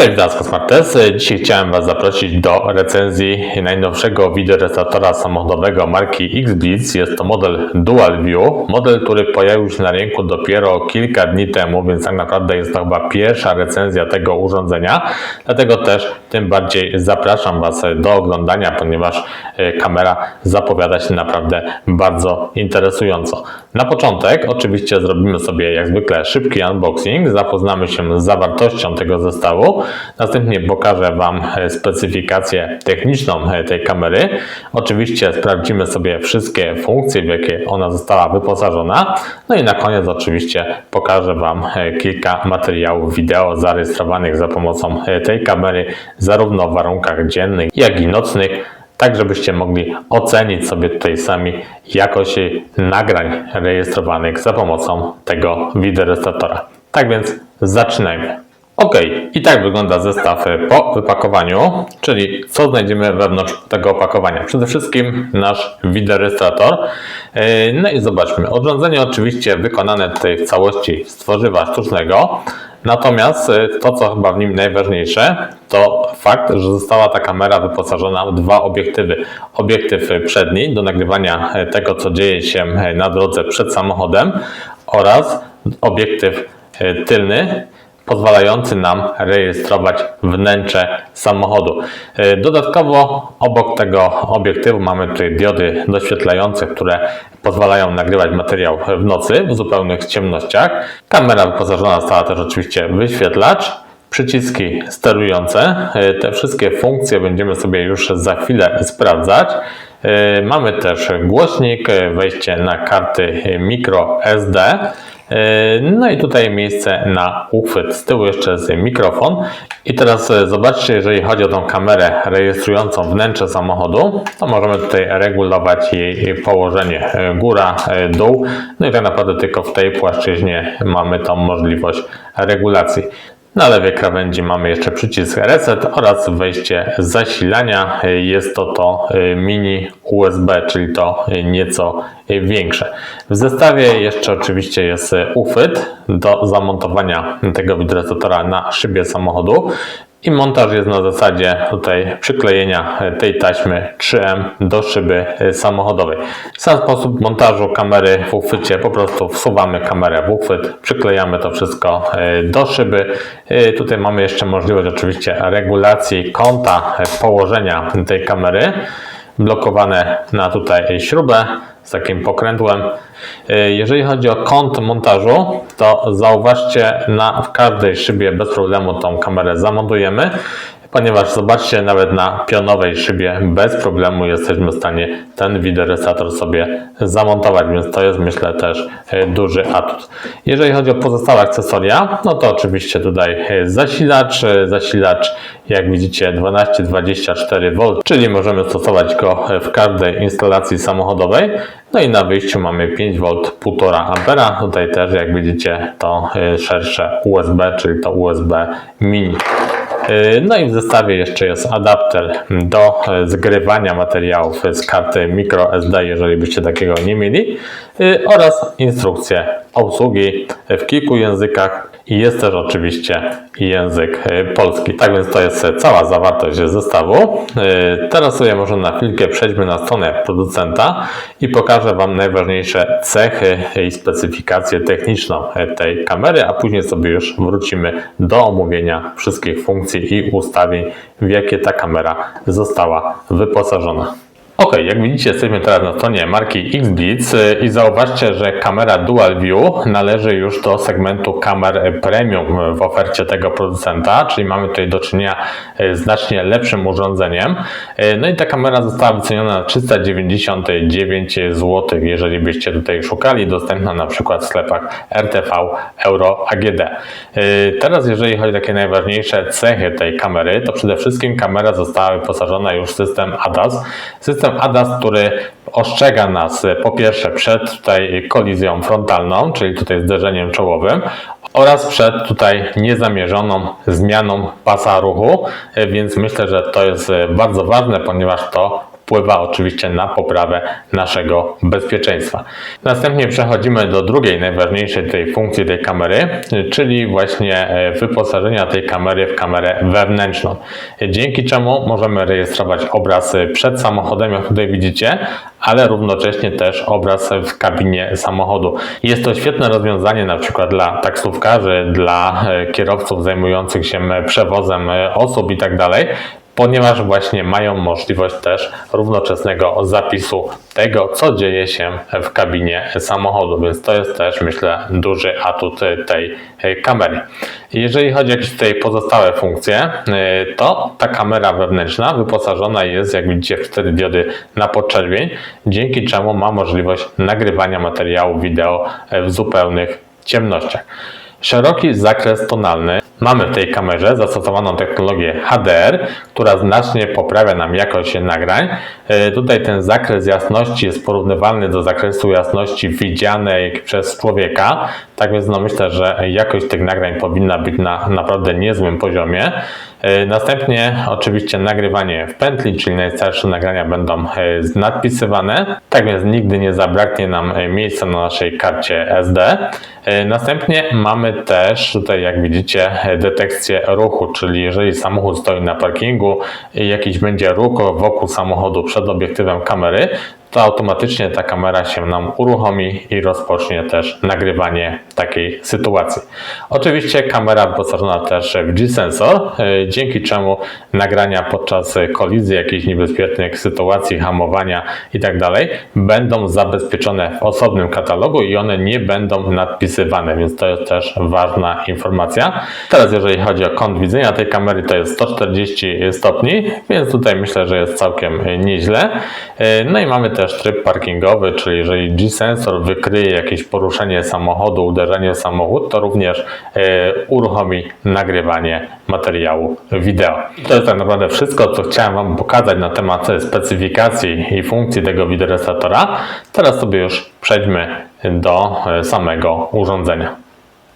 Cześć, witam Kosmartes. Dzisiaj chciałem Was zaprosić do recenzji najnowszego wideorejestratora samochodowego marki X-Blitz. Jest to model Dual View, model, który pojawił się na rynku dopiero kilka dni temu, więc tak naprawdę jest to chyba pierwsza recenzja tego urządzenia. Dlatego też tym bardziej zapraszam Was do oglądania, ponieważ e, kamera zapowiada się naprawdę bardzo interesująco. Na początek oczywiście zrobimy sobie jak zwykle szybki unboxing, zapoznamy się z zawartością tego zestawu, następnie pokażę Wam e, specyfikację techniczną e, tej kamery. Oczywiście sprawdzimy sobie wszystkie funkcje, w jakie ona została wyposażona. No i na koniec oczywiście pokażę Wam e, kilka materiałów wideo zarejestrowanych za pomocą tej kamery, zarówno w warunkach dziennych, jak i nocnych tak żebyście mogli ocenić sobie tutaj sami jakość nagrań rejestrowanych za pomocą tego wideorejestratora. Tak więc zaczynajmy. Ok, i tak wygląda zestaw po wypakowaniu, czyli co znajdziemy wewnątrz tego opakowania. Przede wszystkim nasz wideorejestrator. Yy, No i zobaczmy, urządzenie oczywiście wykonane tutaj w całości z tworzywa sztucznego. Natomiast y, to, co chyba w nim najważniejsze, to fakt, że została ta kamera wyposażona w dwa obiektywy. Obiektyw przedni do nagrywania y, tego, co dzieje się na drodze przed samochodem oraz obiektyw tylny, pozwalający nam rejestrować wnętrze samochodu. Y, Dodatkowo obok tego obiektywu mamy tutaj diody doświetlające, które pozwalają nagrywać materiał w nocy w zupełnych ciemnościach. Kamera wyposażona została też oczywiście wyświetlacz. Przyciski sterujące. Y, Te wszystkie funkcje będziemy sobie już za chwilę sprawdzać. Y, Mamy też głośnik, wejście na karty micro SD. Yy, No i tutaj miejsce na uchwyt. Z tyłu jeszcze jest mikrofon. I teraz e, zobaczcie, jeżeli chodzi o tą kamerę rejestrującą wnętrze samochodu, to możemy tutaj regulować jej położenie e, góra, e, dół. No i tak naprawdę tylko w tej płaszczyźnie mamy tą możliwość regulacji. Na lewej krawędzi mamy jeszcze przycisk reset oraz wejście zasilania. Jest to to y, mini USB, czyli to nieco większe. W zestawie jeszcze oczywiście jest y, uchwyt do zamontowania tego wideorejestratora na szybie samochodu. I montaż jest na zasadzie tutaj przyklejenia e, tej taśmy 3M do szyby e, samochodowej. Sam sposób montażu kamery w uchwycie, po prostu wsuwamy kamerę w uchwyt, przyklejamy to wszystko e, do szyby. Tutaj mamy jeszcze możliwość oczywiście regulacji kąta położenia tej kamery blokowane na tutaj śrubę z takim pokrętłem. E, Jeżeli chodzi o kąt montażu, to zauważcie, na, w każdej szybie bez problemu tą kamerę zamontujemy, ponieważ zobaczcie, nawet na pionowej szybie bez problemu jesteśmy w stanie ten wideorejestrator sobie zamontować, więc to jest myślę też e, duży atut. Jeżeli chodzi o pozostałe akcesoria, no to oczywiście tutaj e, zasilacz, e, zasilacz jak widzicie 12-24V, czyli możemy stosować go w każdej instalacji samochodowej. No i na wyjściu mamy 5V 1,5 A. Tutaj też jak widzicie to szersze USB, czyli to USB mini. E, No i w zestawie jeszcze jest adapter do e, zgrywania materiałów z karty microSD, jeżeli byście takiego nie mieli, e, oraz instrukcje obsługi w kilku językach i jest też oczywiście język e, polski. Tak więc to jest cała zawartość zestawu. E, Teraz sobie może na chwilkę przejdźmy na stronę producenta i pokażę Wam najważniejsze cechy i specyfikację techniczną tej kamery, a później sobie już wrócimy do omówienia wszystkich funkcji i ustawień, w jakie ta kamera została wyposażona. Ok, jak widzicie, jesteśmy teraz na stronie marki X-Blitz i zauważcie, że kamera Dual View należy już do segmentu kamer premium w ofercie tego producenta, czyli mamy tutaj do czynienia z znacznie lepszym urządzeniem. Y, No i ta kamera została wyceniona na 399 zł, jeżeli byście tutaj szukali, dostępna na przykład w sklepach RTV Euro AGD. Teraz jeżeli chodzi o takie najważniejsze cechy tej kamery, to przede wszystkim kamera została wyposażona już w system ADAS. System ADAS, który ostrzega nas e, po pierwsze przed tutaj kolizją frontalną, czyli tutaj zderzeniem czołowym, oraz przed tutaj niezamierzoną zmianą pasa ruchu, e, więc myślę, że to jest e, bardzo ważne, ponieważ to wpływa oczywiście na poprawę naszego bezpieczeństwa. Następnie przechodzimy do drugiej najważniejszej tej funkcji tej kamery, czyli właśnie e, wyposażenia tej kamery w kamerę wewnętrzną. Dzięki czemu możemy rejestrować obraz przed samochodem, jak tutaj widzicie, ale równocześnie też obraz w kabinie samochodu. Jest to świetne rozwiązanie na przykład dla taksówkarzy, dla e, kierowców zajmujących się przewozem e, osób i tak dalej, ponieważ właśnie mają możliwość też równoczesnego zapisu tego, co dzieje się w kabinie samochodu, więc to jest też myślę duży atut tej kamery. Jeżeli chodzi o jakieś tutaj pozostałe funkcje, to ta kamera wewnętrzna wyposażona jest, jak widzicie, w 4 diody na podczerwień, dzięki czemu ma możliwość nagrywania materiału wideo w zupełnych ciemnościach. Szeroki zakres tonalny. Mamy w tej kamerze zastosowaną technologię HDR, która znacznie poprawia nam jakość nagrań. E, Tutaj ten zakres jasności jest porównywalny do zakresu jasności widzianej przez człowieka. Tak więc no myślę, że jakość tych nagrań powinna być na naprawdę niezłym poziomie. E, Następnie oczywiście nagrywanie w pętli, czyli najstarsze nagrania będą e, nadpisywane, tak więc nigdy nie zabraknie nam e, miejsca na naszej karcie SD. Następnie mamy też tutaj jak widzicie detekcję ruchu, czyli jeżeli samochód stoi na parkingu i jakiś będzie ruch wokół samochodu przed obiektywem kamery, to automatycznie ta kamera się nam uruchomi i rozpocznie też nagrywanie takiej sytuacji. Oczywiście kamera wyposażona też w G-sensor, e, dzięki czemu nagrania podczas kolizji, jakichś niebezpiecznych sytuacji, hamowania itd. będą zabezpieczone w osobnym katalogu i one nie będą nadpisywane, więc to jest też ważna informacja. Teraz jeżeli chodzi o kąt widzenia tej kamery, to jest 140 stopni, więc tutaj myślę, że jest całkiem nieźle. E, No i mamy też tryb parkingowy, czyli jeżeli G-sensor wykryje jakieś poruszenie samochodu, uderzenie w samochód, to również e, uruchomi nagrywanie materiału wideo. To jest tak naprawdę wszystko, co chciałem Wam pokazać na temat specyfikacji i funkcji tego wideorejestratora. Teraz sobie już przejdźmy do e, samego urządzenia.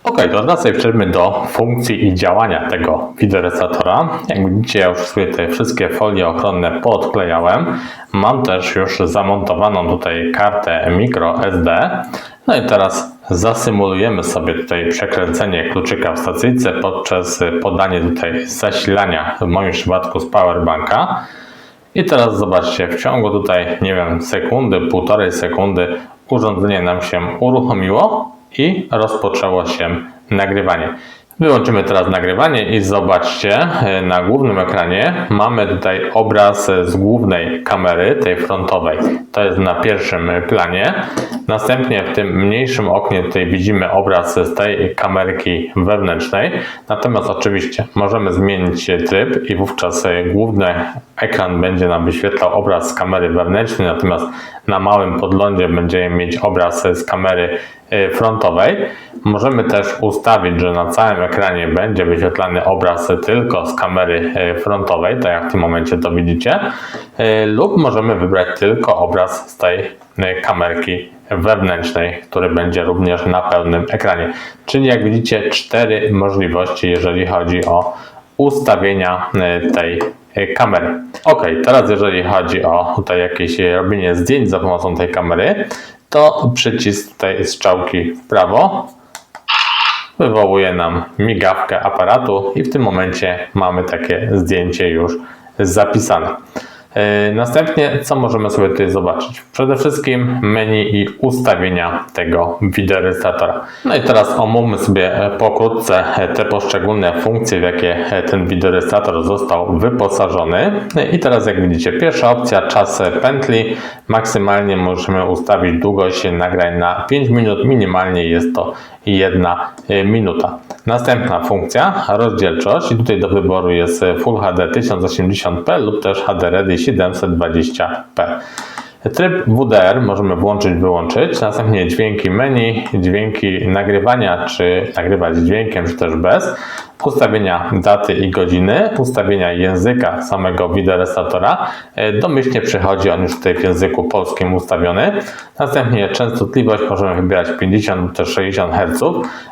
Ok, to sobie przejdźmy do funkcji i działania tego wideorejestratora. Jak widzicie, ja już sobie te wszystkie folie ochronne podklejałem. Mam też już zamontowaną tutaj kartę microSD. No i teraz zasymulujemy sobie tutaj przekręcenie kluczyka w stacyjce podczas podania tutaj zasilania, w moim przypadku z powerbanka. I teraz zobaczcie, w ciągu tutaj, nie wiem, sekundy, półtorej sekundy urządzenie nam się uruchomiło i rozpoczęło się nagrywanie. Wyłączymy teraz nagrywanie i zobaczcie, e, na głównym ekranie mamy tutaj obraz z głównej kamery, tej frontowej. To jest na pierwszym planie. Następnie w tym mniejszym oknie tutaj widzimy obraz z tej kamerki wewnętrznej. Natomiast oczywiście możemy zmienić tryb i wówczas e, główny ekran będzie nam wyświetlał obraz z kamery wewnętrznej, natomiast na małym podglądzie będziemy mieć obraz z kamery e, frontowej. Możemy też ustawić, że na całym ekranie będzie wyświetlany obraz tylko z kamery e, frontowej, tak jak w tym momencie to widzicie, e, lub możemy wybrać tylko obraz z tej kamerki wewnętrznej, który będzie również na pełnym ekranie. Czyli jak widzicie, cztery możliwości, jeżeli chodzi o ustawienia tej kamery. Ok, teraz jeżeli chodzi o tutaj jakieś robienie zdjęć za pomocą tej kamery, to przycisk tej strzałki w prawo wywołuje nam migawkę aparatu i w tym momencie mamy takie zdjęcie już zapisane. Yy, Następnie, co możemy sobie tutaj zobaczyć? Przede wszystkim menu i ustawienia tego wideorejestratora. No i teraz omówmy sobie e, pokrótce e, te poszczególne funkcje, w jakie e, ten wideorejestrator został wyposażony. I teraz jak widzicie, pierwsza opcja, czas pętli. Maksymalnie możemy ustawić długość nagrań na 5 minut, minimalnie jest to jedna minuta. Następna funkcja, rozdzielczość i tutaj do wyboru jest Full HD 1080p lub też HD Ready 720p. Tryb WDR możemy włączyć, wyłączyć, następnie dźwięki menu, dźwięki nagrywania, czy nagrywać dźwiękiem, czy też bez, ustawienia daty i godziny, ustawienia języka samego wideorejestratora. E, Domyślnie przychodzi on już tutaj w języku polskim ustawiony. Następnie częstotliwość możemy wybierać 50 lub też 60 Hz.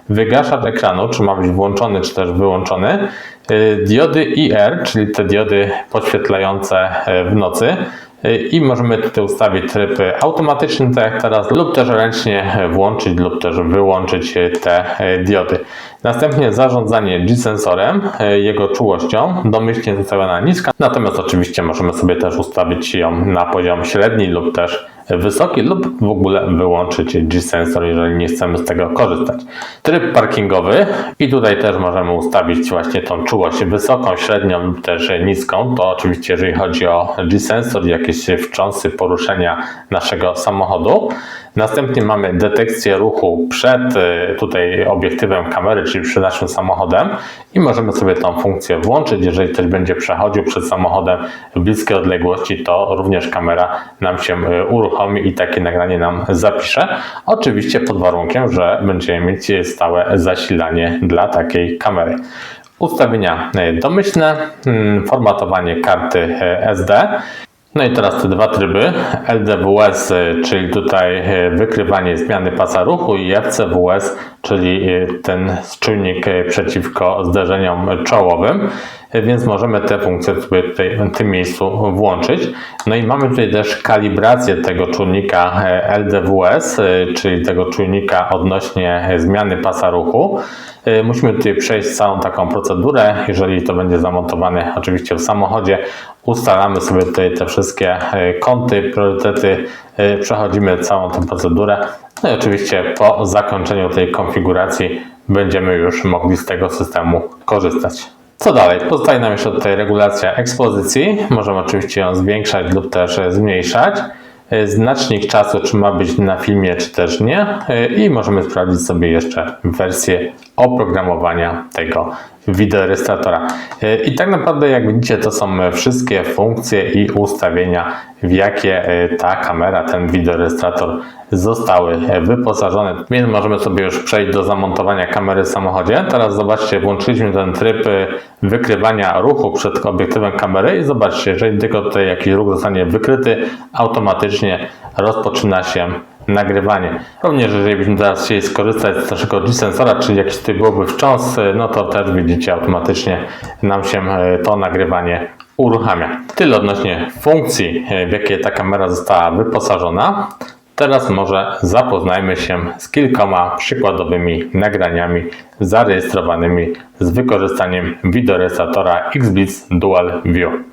Wygaszacz ekranu, czy ma być włączony, czy też wyłączony. E, Diody IR, czyli te diody podświetlające e, w nocy. y, i możemy tutaj ustawić tryb automatyczny, tak jak teraz, lub też ręcznie włączyć lub też wyłączyć te y, diody. Następnie zarządzanie G-sensorem, y, jego czułością, domyślnie zostawiona niska, natomiast oczywiście możemy sobie też ustawić ją na poziom średni lub też wysoki lub w ogóle wyłączyć G-sensor, jeżeli nie chcemy z tego korzystać. Tryb parkingowy i tutaj też możemy ustawić właśnie tą czułość wysoką, średnią lub też niską. To oczywiście jeżeli chodzi o G-sensor jakieś wstrząsy poruszenia naszego samochodu. Następnie mamy detekcję ruchu przed y, tutaj obiektywem kamery, czyli przed naszym samochodem i możemy sobie tą funkcję włączyć. Jeżeli ktoś będzie przechodził przed samochodem w bliskie odległości, to również kamera nam się y, uruchomi i takie nagranie nam zapisze. Oczywiście pod warunkiem, że będziemy mieć stałe zasilanie dla takiej kamery ustawienia y, domyślne, mm, formatowanie karty SD. No i teraz te dwa tryby, LDWS, y, czyli tutaj y, wykrywanie zmiany pasa ruchu i FCWS, czyli y, ten czujnik przeciwko zderzeniom czołowym, więc możemy te funkcje tutaj w tym miejscu włączyć. No i mamy tutaj też kalibrację tego czujnika LDWS, czyli tego czujnika odnośnie zmiany pasa ruchu. Musimy tutaj przejść całą taką procedurę, jeżeli to będzie zamontowane oczywiście w samochodzie, ustalamy sobie tutaj te wszystkie kąty, priorytety, przechodzimy całą tę procedurę. No i oczywiście po zakończeniu tej konfiguracji będziemy już mogli z tego systemu korzystać. Co dalej? Pozostaje nam jeszcze tutaj regulacja ekspozycji. Możemy oczywiście ją zwiększać lub też zmniejszać. Znacznik czasu, czy ma być na filmie, czy też nie. I możemy sprawdzić sobie jeszcze wersję oprogramowania tego wideorejestratora. I tak naprawdę, jak widzicie, to są wszystkie funkcje i ustawienia, w jakie ta kamera, ten wideorejestrator zostały wyposażone. Więc możemy sobie już przejść do zamontowania kamery w samochodzie. Teraz zobaczcie, włączyliśmy ten tryb wykrywania ruchu przed obiektywem kamery i zobaczcie, jeżeli tylko tutaj jakiś ruch zostanie wykryty, automatycznie rozpoczyna się nagrywanie. Również jeżeli byśmy teraz chcieli skorzystać z naszego G-sensora, czyli jakiś tutaj byłoby wstrząs, no to też widzicie automatycznie nam się e, to nagrywanie uruchamia. Tyle odnośnie funkcji, e, w jakie ta kamera została wyposażona. Teraz może zapoznajmy się z kilkoma przykładowymi nagraniami zarejestrowanymi z wykorzystaniem wideorejestratora XBlitz Dual View.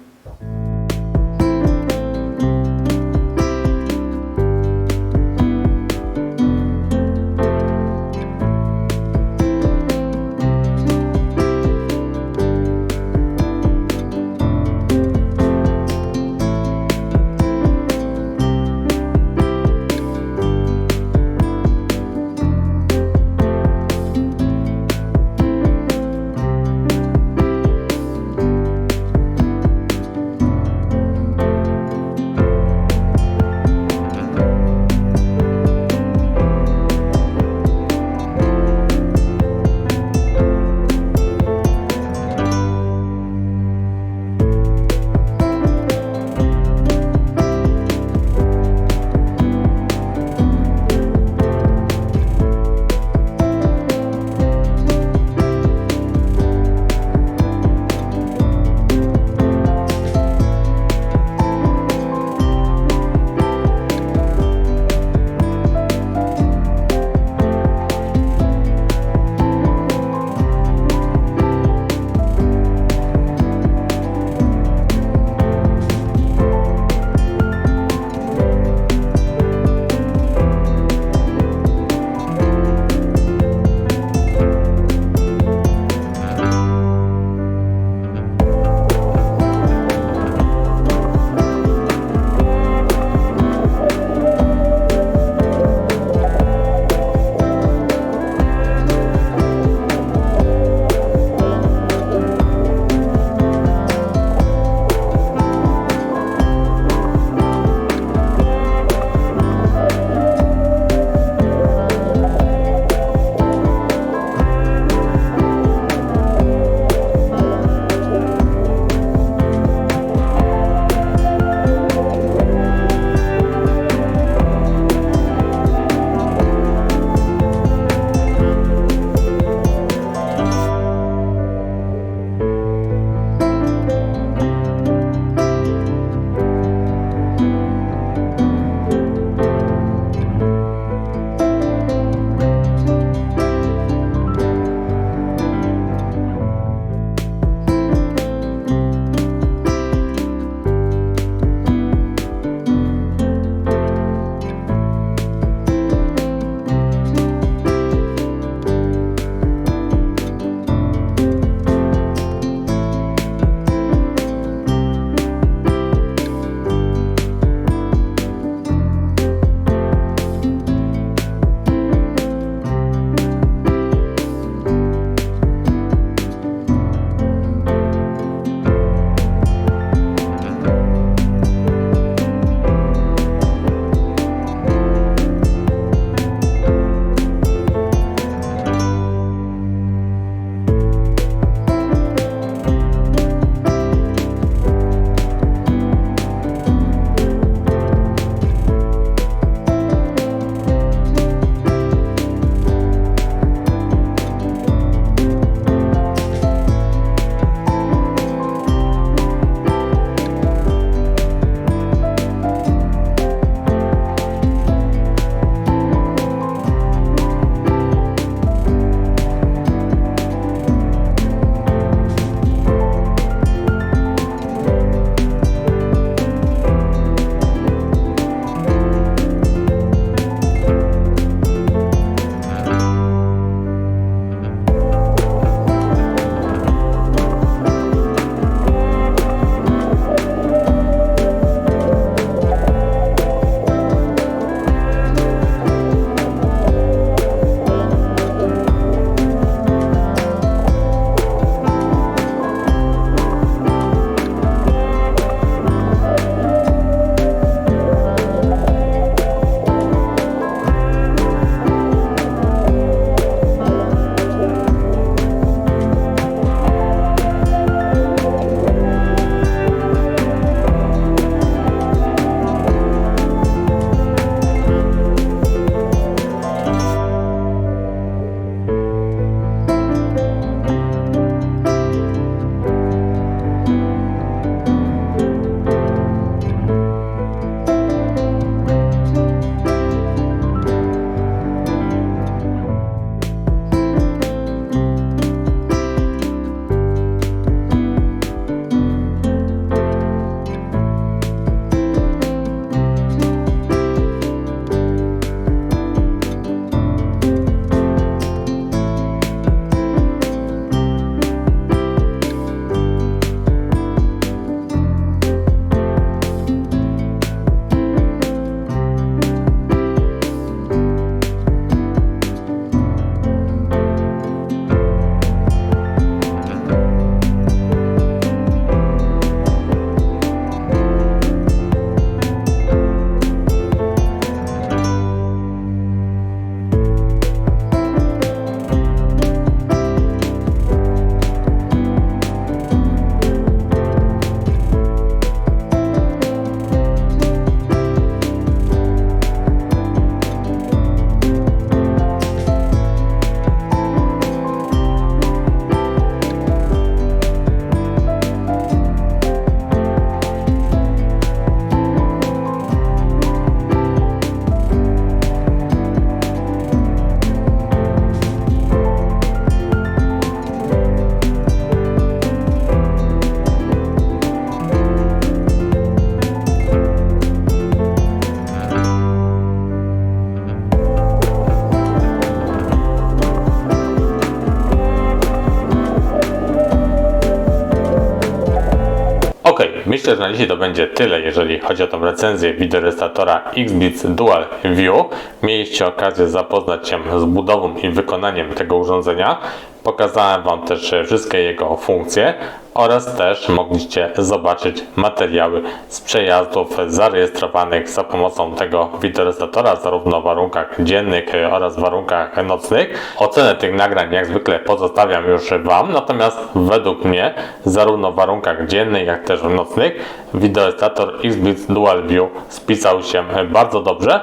Ok, myślę, że na dzisiaj to będzie tyle, jeżeli chodzi o tą recenzję wideorejestratora XBits Dual View. Mieliście okazję zapoznać się z budową i wykonaniem tego urządzenia. Pokazałem Wam też wszystkie jego funkcje oraz też mogliście zobaczyć materiały z przejazdów zarejestrowanych za pomocą tego wideorejestratora, zarówno w warunkach dziennych oraz w warunkach nocnych. Ocenę tych nagrań jak zwykle pozostawiam już Wam, natomiast według mnie zarówno w warunkach dziennych jak też w nocnych wideorejestrator XBits Dual View spisał się bardzo dobrze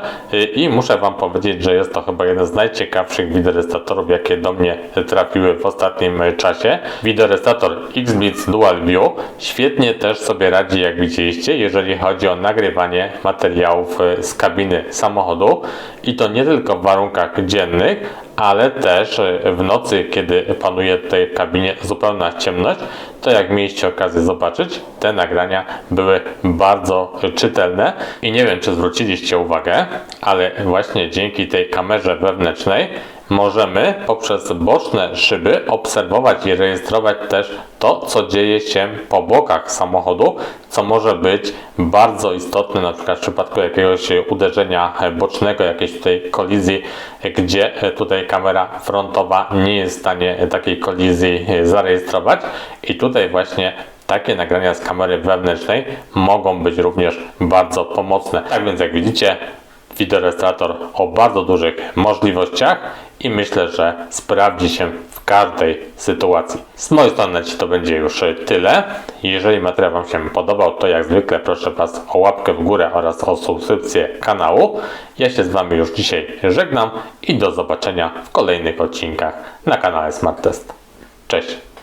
i muszę Wam powiedzieć, że jest to chyba jeden z najciekawszych wideorejestratorów jakie do mnie trafiły w ostatnim czasie. Wideorejestrator Dual View świetnie też sobie radzi, jak widzieliście, jeżeli chodzi o nagrywanie materiałów z kabiny samochodu. I to nie tylko w warunkach dziennych, ale też w nocy, kiedy panuje w tej kabinie zupełna ciemność, to jak mieliście okazję zobaczyć, te nagrania były bardzo czytelne. I nie wiem, czy zwróciliście uwagę, ale właśnie dzięki tej kamerze wewnętrznej możemy poprzez boczne szyby obserwować i rejestrować też to, co dzieje się po bokach samochodu, co może być bardzo istotne, na przykład w przypadku jakiegoś uderzenia bocznego, jakiejś tutaj kolizji, gdzie tutaj kamera frontowa nie jest w stanie takiej kolizji zarejestrować i tutaj właśnie takie nagrania z kamery wewnętrznej mogą być również bardzo pomocne. Tak więc jak widzicie, wideorejestrator o bardzo dużych możliwościach i myślę, że sprawdzi się w każdej sytuacji. Z mojej strony to będzie już tyle. Jeżeli materiał Wam się podobał, to jak zwykle proszę Was o łapkę w górę oraz o subskrypcję kanału. Ja się z Wami już dzisiaj żegnam i do zobaczenia w kolejnych odcinkach na kanale Smart Test. Cześć!